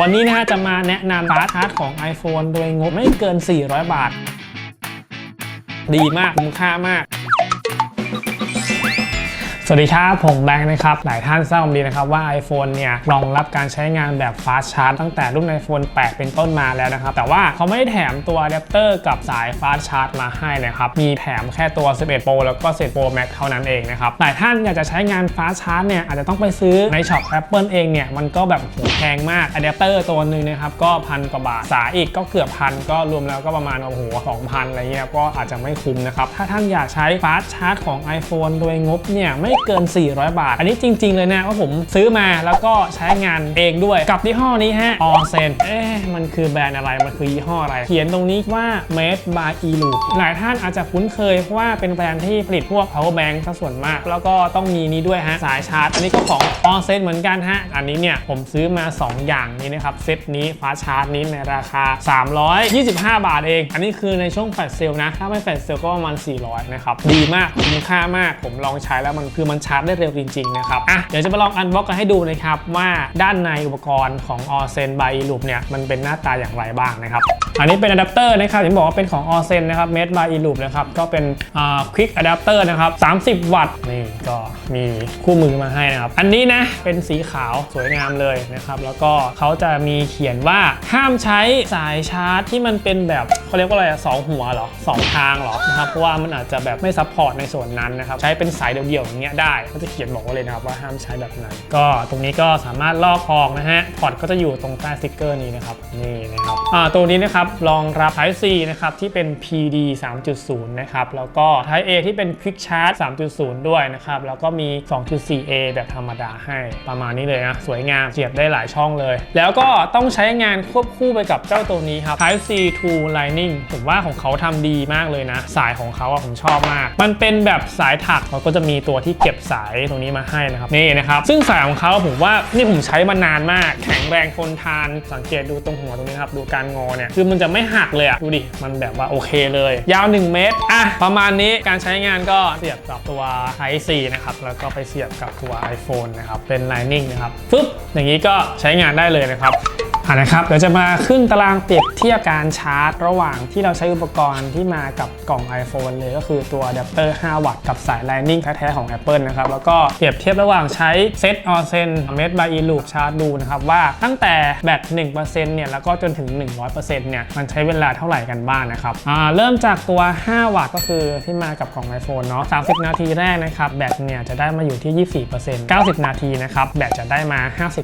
วันนี้นะฮะจะมาแนะนำฟาสต์ชาร์จของ iPhone โดยงบไม่เกิน 400 บาท ดีมาก คุ้มค่ามาก สวัสดีครับ ผมแบงค์นะครับ หลายท่านทราบดีนะครับว่า iPhone เนี่ยรองรับการใช้งานแบบ Fast Charge ตั้งแต่รุ่น iPhone 8 เป็นต้นมาแล้วนะครับ แต่ว่าเขาไม่ได้แถมตัวอะแดปเตอร์กับสาย Fast Charge มาให้นะครับ มีแถมแค่ตัว 11 Pro แล้วก็ 11 Pro Max เท่านั้นเองนะครับ หลายท่านอยากจะใช้งาน Fast Charge เนี่ยอาจจะต้องไปซื้อในช็อป Apple เองเนี่ยมันก็แบบโหแพงมากอะแดปเตอร์ตัวหนึ่งนะครับก็พันกว่าบาทสายอีกก็เกือบพันก็รวมแล้วก็ประมาณโอ้โห2,000อะไรเงี้ยก็อาจจะไม่คุ้มนะครับถ้าท่านอยากใช้ Fast Charge ของ iPhone โดยงบเนี่ยไม่เกิน 400 บาท อันนี้จริง ๆ เลยนะว่าผมซื้อมาแล้วก็ใช้งานเองด้วย กับยี่ห้อนี้ฮะ o r s e n เอ๊ะมันคือแบรนด์อะไร มันคือยี่ห้ออะไร เขียนตรงนี้ว่า Made by e l o o p หลายท่านอาจจะคุ้นเคยเพราะว่าเป็นแบรนด์ที่ผลิตพวก power bank ซะส่วนมาก แล้วก็ต้องมีนี้ด้วยฮะสายชาร์จ อันนี้ก็ของ o r s e n เหมือนกันฮะ อันนี้เนี่ยผมซื้อมา 2 อย่างนี้นะครับเซตนี้ฟ้าชาร์จนี้ในราคา 325 บาทเอง อันนี้คือในช่วงแฟลชเซลนะ ถ้าไม่แฟลชเซลก็ประมาณ400นะครับดีมากคุ้มค่ามากผมลองใช้แล้วมันคือมันชาร์จได้เร็วจริงๆนะครับอะเดี๋ยวจะมาลองอันบ็อกกันให้ดูนะครับว่าด้านในอุปกรณ์ของ o r s e n by e l o o p เนี่ยมันเป็นหน้าตาอย่างไรบ้างนะครับอันนี้เป็นอะแดปเตอร์นะครับที่บอกว่าเป็นของ o r s e n นะครับ made by e l o o p นะครับก็เป็นอ่า quick adapter นะครับ 30 วัตต์นี่ก็มีคู่มือมาให้นะครับอันนี้นะเป็นสีขาวสวยงามเลยนะครับแล้วก็เขาจะมีเขียนว่าห้ามใช้สายชาร์จที่มันเป็นแบบเขาเรียกว่าอะไรอะสองหัวเหรอสองทางเหรอนะครับเพราะว่ามันอาจจะแบบไม่ซัพพอร์ตในส่วนนั้นนะครับใช้เป็นสายเดี่ยวๆอย่างเงี้ยได้ก็จะเขียนบอกไว้เลยนะครับว่าห้ามใช้แบบนั้น ก็ตรงนี้ก็สามารถลอกออกนะฮะพอร์ตก็จะอยู่ตรงใต้สติกเกอร์นี้นะครับนี่นะครับอ่าตัวนี้นะครับรองรับ Type C นะครับที่เป็น PD 3.0 นะครับแล้วก็ Type A ที่เป็น Quick Charge 3.0 ด้วยนะครับแล้วก็มี 2.4A แบบธรรมดาให้ประมาณนี้เลยนะสวยงามเสียบได้หลายช่องเลย แล้วก็ต้องใช้งานควบคู่ไปกับเจ้าตัวนี้ครับ Type C to Lightning ผมว่าของเขาทำดีมากเลยนะ สายของเขาอะผมชอบมาก มันเป็นแบบสายถักเขาก็จะมีตัวที่เก็บสายตรงนี้มาให้นะครับนี่นะครับ ซึ่งสายของเขาผมว่านี่ผมใช้มานานมาก แข็งแรงทนทานสังเกตดูตรงหัวตรงนี้ครับดูการงอเนี่ยคือมันจะไม่หักเลยอะดูดิมันแบบว่าโอเคเลย ยาว 1 เมตรอะประมาณนี้การใช้งานก็เสียบกับตัว Type C นะครับแล้วก็ไปเสียบกับตัว iPhone นะครับเป็น Lightning นะครับฟึบอย่างนี้ก็ใช้งานได้เลยนะครับ อะนะครับเดี๋ยวจะมาขึ้นตารางเปรียบเทียบการชาร์จ ระหว่างที่เราใช้อุปกรณ์ที่มากับกล่อง iPhone เลยก็คือตัวอะแดปเตอร์ 5 วัตต์กับสาย Lightning แท้ๆของ Apple นะครับ แล้วก็เปรียบเทียบระหว่างใช้เซตออเซนเมดบายอีลูปชาร์จดูนะครับ ว่าตั้งแต่แบต1%เนี่ยแล้วก็จนถึง 100%เนี่ยมันใช้เวลาเท่าไหร่กันบ้างนะครับอ่าเริ่มจากตัว 5 วัตต์ก็คือที่มากับกล่อง iPhone เนาะ30 นาทีแรกนะครับแบตเนี่ยจะได้มาอยู่ที่ 24% 90 นาทีนะครับแบตจะได้มา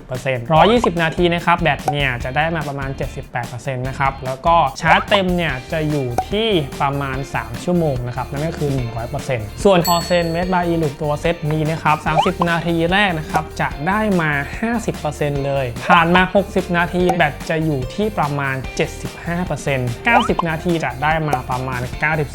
50% 120 นาทีนะครับแบตเนี่ยจะได้มาประมาณ 78%นะครับ แล้วก็ชาร์จเต็มเนี่ยจะอยู่ที่ประมาณ 3 ชั่วโมงนะครับ นั่นก็คือ 100%ส่วน o r s e n m a d by e l o o p ตัวเซตนี้นะครับ 30 นาทีแรกนะครับ จะได้มา 50%เลย ผ่านมา 60 นาทีแบตจะอยู่ที่ประมาณ 75% 90 นาทีจะได้มาประมาณ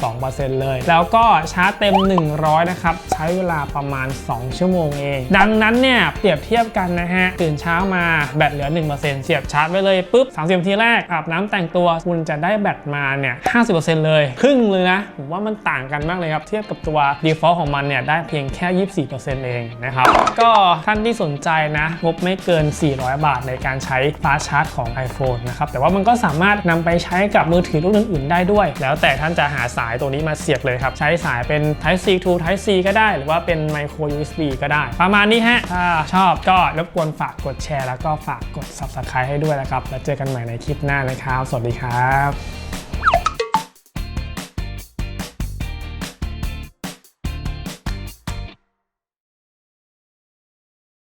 92%เลย แล้วก็ชาร์จเต็ม 100 นะครับ ใช้เวลาประมาณ 2 ชั่วโมงเอง ดังนั้นเนี่ยเปรียบเทียบกันนะฮะ ตื่นเช้ามาแบตเหลือ 1%เสียบชาร์จไว้เลยปุ๊บ30นาทีแรกอาบน้ำแต่งตัวคุณจะได้แบตมาเนี่ย50%เลย ครึ่งเลยนะ ผมว่ามันต่างกันมากเลยครับ เทียบกับตัว default ของมันเนี่ยได้เพียงแค่ 24%เองนะครับ ก็ท่านที่สนใจนะ งบไม่เกิน 400 บาทในการใช้ฟาชาร์จของ iPhone นะครับ แต่ว่ามันก็สามารถนำไปใช้กับมือถือรุ่นอื่นๆได้ด้วย แล้วแต่ท่านจะหาสายตัวนี้มาเสียบเลยครับ ใช้สายเป็น Type C to Type C ก็ได้ หรือว่าเป็น Micro USB ก็ได้ ประมาณนี้ฮะถ้าชอบก็รบกวนฝากกดแชร์แล้วก็ฝากกด Subscribe ให้ด้วยนะครับ แล้วเจอกันใหม่ในคลิปหน้านะครับ สวัสดีครับ